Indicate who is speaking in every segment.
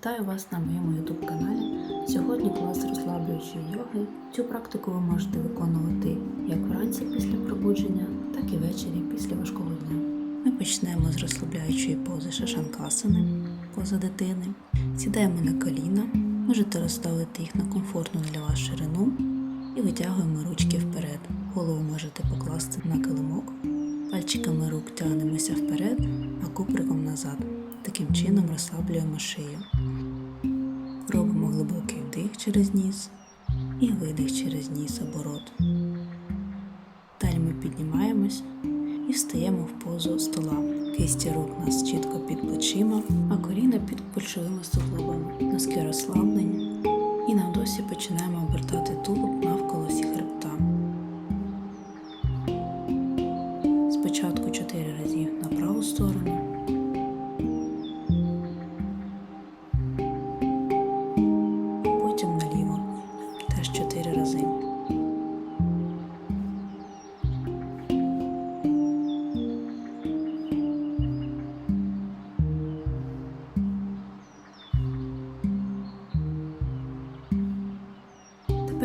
Speaker 1: Вітаю вас на моєму YouTube каналі. Сьогодні клас розслаблюючої йоги. Цю практику ви можете виконувати як вранці після пробудження, так і ввечері після важкого дня. Ми почнемо з розслабляючої пози шашанкасани, поза дитини. Сідаємо на коліна, можете розставити їх на комфортну для вас ширину і витягуємо ручки вперед. Голову можете покласти на килимок. Пальчиками рук тягнемося вперед, а куприком назад. Таким чином розслаблюємо шию. Робимо глибокий вдих через ніс і видих через ніс або рот. Далі ми піднімаємось і встаємо в позу стола. Кисті рук нас чітко під плечима, а коріна під плечовими суглобами. Носки розслаблені. І на досі починаємо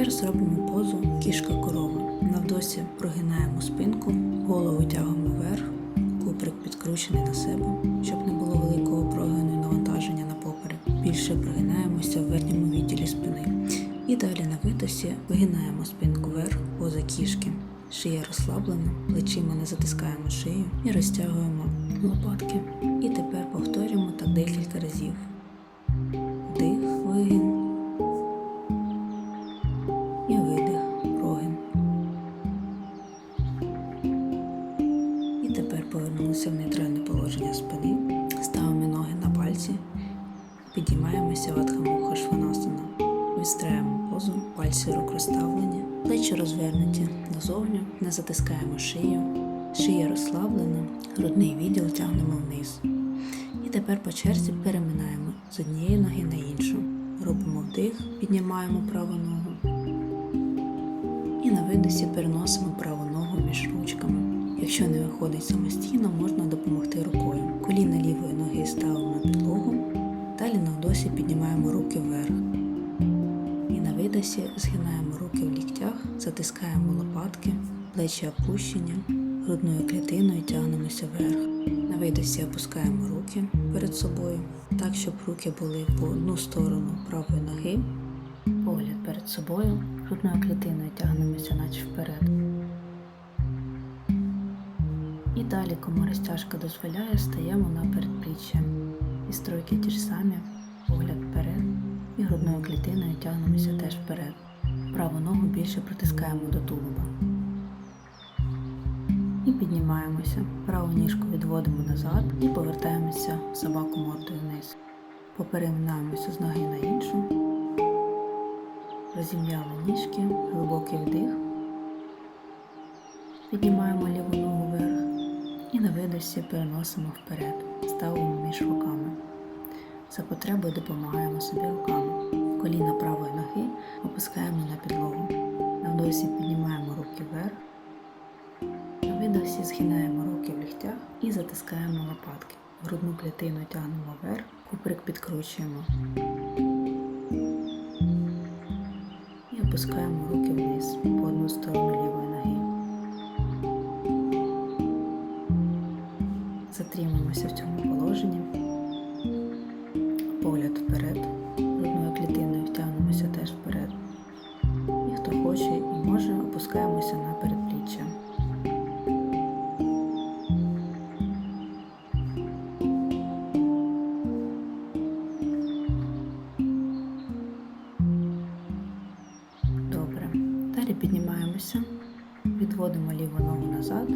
Speaker 1: Тепер зробимо позу кішка корова. Навдосі прогинаємо спинку, голову тягнемо вверх, куприк підкручений на себе, щоб не було великого прогину і навантаження на поперек. Більше прогинаємося в верхньому відділі спини. І далі на видосі вигинаємо спинку вверх, поза кішки. Шия розслаблена, плечима не затискаємо шию і розтягуємо лопатки. І тепер повторюємо так декілька разів. Підіймаємося в Адхамуха Шванасана. Відстраємо позу, пальці рук розставлені, плечі розвернуті назовню, не затискаємо шию, шия розслаблена, грудний відділ тягнемо вниз. І тепер по черзі переминаємо з однієї ноги на іншу. Робимо вдих, піднімаємо праву ногу. І на видосі переносимо праву ногу між ручками. Якщо не виходить самостійно, можна допомогти рукою. Коліна лівої ноги ставимо на підлогу. Далі на вдосі піднімаємо руки вверх. І на видосі згинаємо руки в ліктях, затискаємо лопатки, плечі опущення, грудною клітиною тягнемося вверх. На видосі опускаємо руки перед собою, так, щоб руки були по одну сторону правої ноги. Погляд перед собою, грудною клітиною тягнемося наче вперед. І далі, кому розтяжка дозволяє, стаємо на передпліччя. І стройки ті ж самі, погляд вперед. І грудною клітиною тягнемося теж вперед. Праву ногу більше притискаємо до тулуба. І піднімаємося. Праву ніжку відводимо назад і повертаємося в собаку мордою вниз. Попереминаємося з ноги на іншу. Розім'яли ніжки, глибокий вдих. Піднімаємо ліву ногу вверх і на видосі переносимо вперед, ставимо між руками. За потребою допомагаємо собі руками. Коліна правої ноги опускаємо на підлогу. На вдосі піднімаємо руки вверх. На видосі згинаємо руки в ліктях і затискаємо лопатки. Грудну клітину тягнемо вверх, куприк підкручуємо. І опускаємо руки вниз по одну сторону лівої Затримуємося в цьому положенні. Погляд вперед. Грудною клітиною втягнемося теж вперед. І хто хоче і може, опускаємося на передпліччя. Добре. Далі піднімаємося, відводимо ліву ногу назад,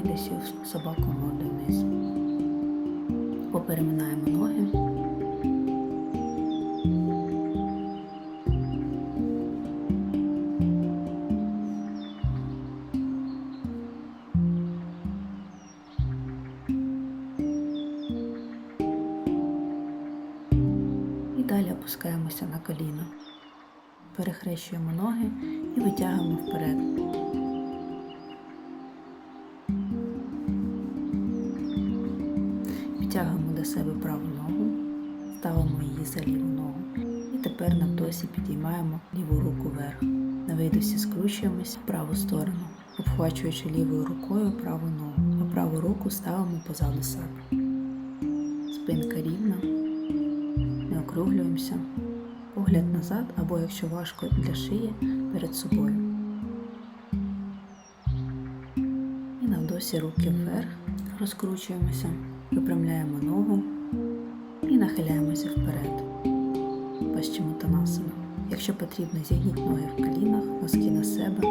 Speaker 1: на видосі в собаку мордою вниз. Попереминаємо ноги. І далі опускаємося на коліна. Перехрещуємо ноги і витягуємо вперед. Себе праву ногу, ставимо її за ліву ногу. І тепер на вдосі підіймаємо ліву руку вверх. На видосі скручуємося в праву сторону, обхвачуючи лівою рукою праву ногу, а праву руку ставимо позаду себе. Спинка рівна, не округлюємося, погляд назад або, якщо важко для шиї, перед собою. І навдосі руки вверх, розкручуємося, випрямляємо ногу і нахиляємося вперед. Пащимутанасана. Якщо потрібно, зігніть ноги в колінах, носки на себе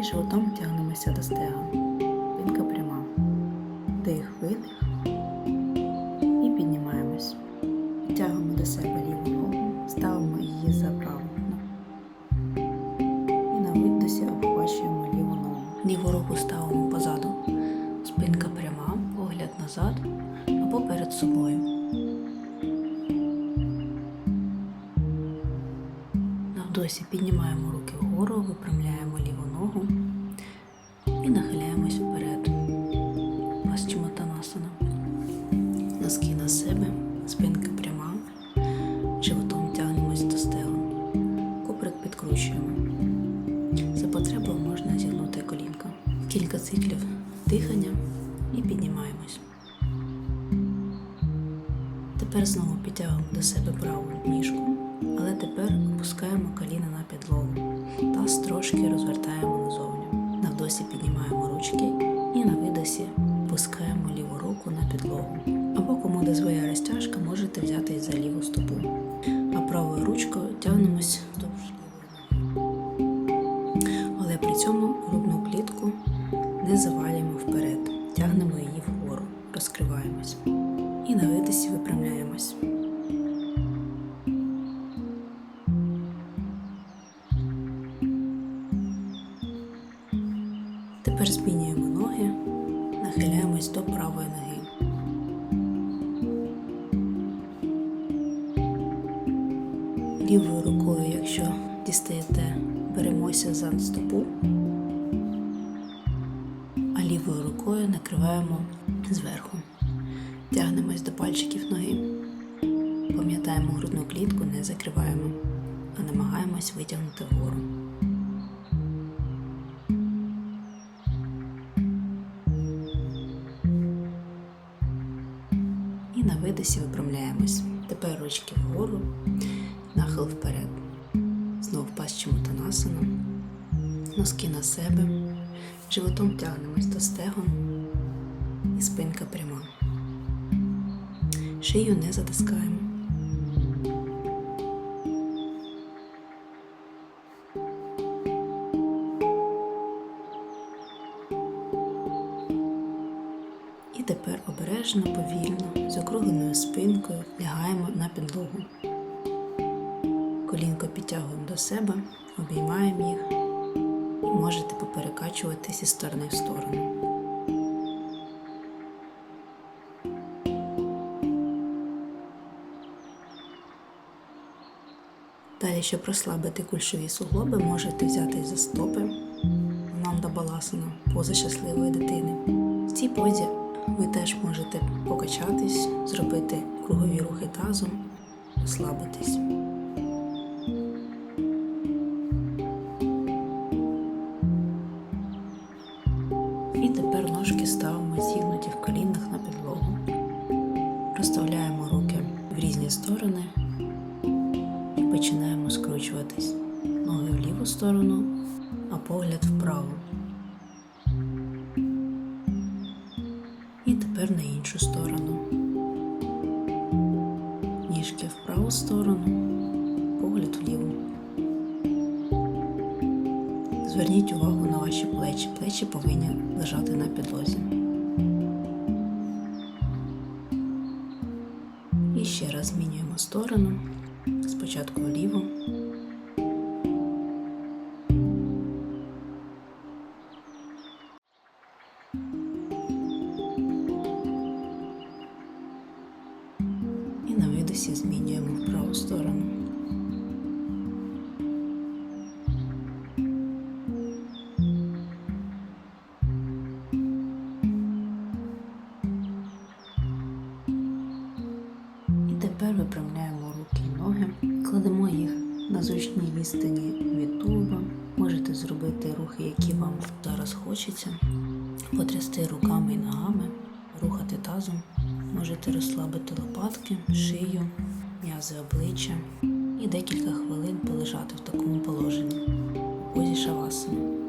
Speaker 1: і животом тягнемося до стегон. Спинка пряма. Дих, видих і піднімаємось. Тягнемо до себе ліву ногу, ставимо її за праву. І на видосі обхвачуємо ліву ногу. Ліву руку ставимо позаду. Спинка пряма, погляд назад або перед собою. Навдосі піднімаємо руки вгору, випрямляємо ліву ногу знову до себе праву ніжку, але тепер опускаємо коліна на підлогу. Таз трошки розвертаємо назовні. Навдосі піднімаємо ручки і на видосі пускаємо ліву руку на підлогу. Або кому дозволяє розтяжка, можете взяти за ліву стопу. А правою ручкою тягнемось вздовж Тепер змінюємо ноги, нахиляємось до правої ноги. Лівою рукою, якщо дістаєте, беремося за стопу, а лівою рукою накриваємо зверху. Тягнемось до пальчиків ноги. Пам'ятаємо грудну клітку, не закриваємо, а намагаємось витягнути вгору. І випрямляємось. Тепер ручки вгору, нахил вперед. Знов пащимутанасана. Носки на себе. Животом тягнемось до стегон. І спинка пряма. Шию не затискаємо. На підлогу. Колінко підтягуємо до себе, обіймаємо їх і можете поперекачуватись із сторони в сторону. Далі, щоб розслабити кульшові суглоби, можете взяти за стопи Нанда Баласана, поза щасливої дитини. В цій позі ви теж можете покачатись, зробити кругові рухи тазом, розслабитись. І тепер ножки ставимо зігнуті в колінах на підлогу. Розставляємо руки в різні сторони і починаємо скручуватись. Ноги в ліву сторону, а погляд вправо. Тепер на іншу сторону. Ніжки в праву сторону, погляд вліву. Зверніть увагу на ваші плечі. Плечі повинні лежати на підлозі. І ще раз змінюємо сторону. Спочатку вліво. Тепер випрямляємо руки і ноги, кладемо їх на зручній відстані від тулуба. Можете зробити рухи, які вам зараз хочеться, потрясти руками і ногами, рухати тазом. Можете розслабити лопатки, шию, м'язи обличчя і декілька хвилин полежати в такому положенні у позі шавасани.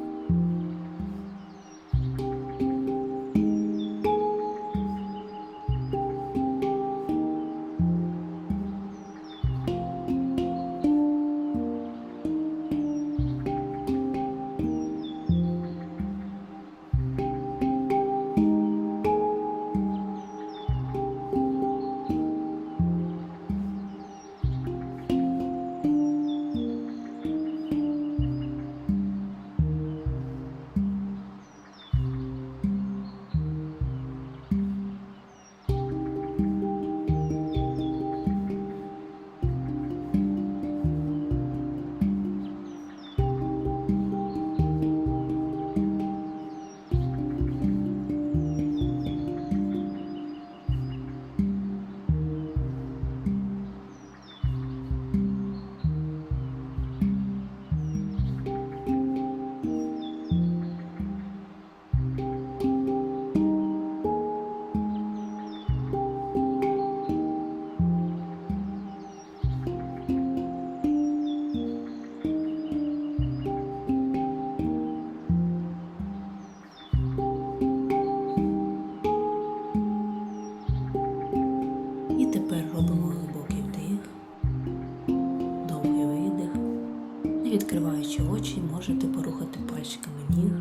Speaker 1: Відкриваючи очі, можете порухати пальчиками ніг,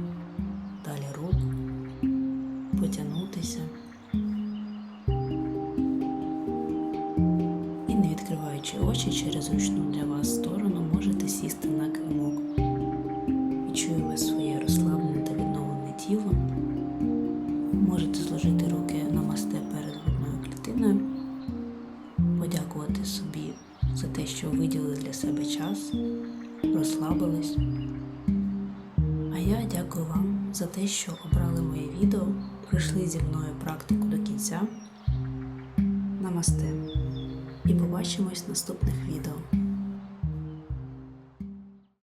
Speaker 1: далі рук, потягнутися. І не відкриваючи очі через ручну для вас сторону, можете сісти на килимок. Відчуємо своє розслаблене за те, що обрали моє відео, прийшли зі мною практику до кінця. Намасте. І побачимось в наступних відео.